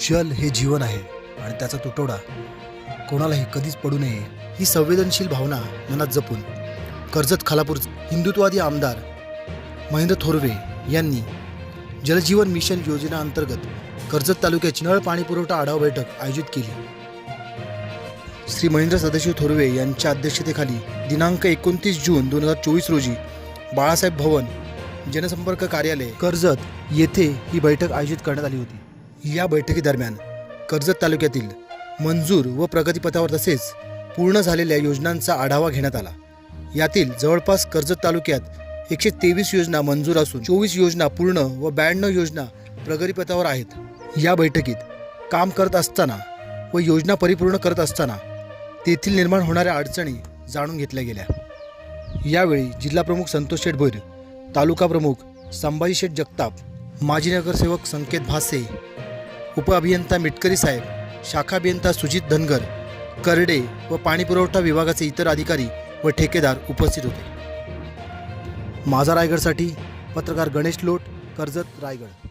जल हे जीवन आहे आणि त्याचा तुटवडा कोणालाही कधीच पडू नये ही संवेदनशील भावना मनात जपून. कर्जत खालापूर हिंदुत्ववादी आमदार महेंद्र थोरवे यांनी जलजीवन मिशन योजना अंतर्गत कर्जत तालुक्याची नळ पाणी पुरवठा आढावा बैठक आयोजित केली. श्री महेंद्र सदाशिव थोरवे यांच्या अध्यक्षतेखाली दिनांक एकोणतीस जून दोन हजार चोवीस रोजी बाळासाहेब भवन जनसंपर्क कार्यालय कर्जत येथे ही बैठक आयोजित करण्यात आली होती. या बैठकीदरम्यान कर्जत तालुक्यातील मंजूर व प्रगतीपथावर तसेच पूर्ण झालेल्या योजनांचा आढावा घेण्यात आला. यातील जवळपास कर्जत तालुक्यात एकशे तेवीस योजना मंजूर असून चोवीस योजना पूर्ण व ब्याण्णव योजना प्रगतीपथावर आहेत. या बैठकीत काम करत असताना व योजना परिपूर्ण करत असताना तेथील निर्माण होणाऱ्या अडचणी जाणून घेतल्या गेल्या. यावेळी जिल्हाप्रमुख संतोष शेठ भोईर तालुका प्रमुख संभाजी शेठ जगताप माजी नगरसेवक संकेत भासे उपअभियंता मिटकरी साहेब शाखा अभियंता सुजित धनगर करडे व पाणीपुरवठा विभागाचे इतर अधिकारी व ठेकेदार उपस्थित होते. माझा रायगडसाठी पत्रकार गणेश लोट कर्जत रायगड.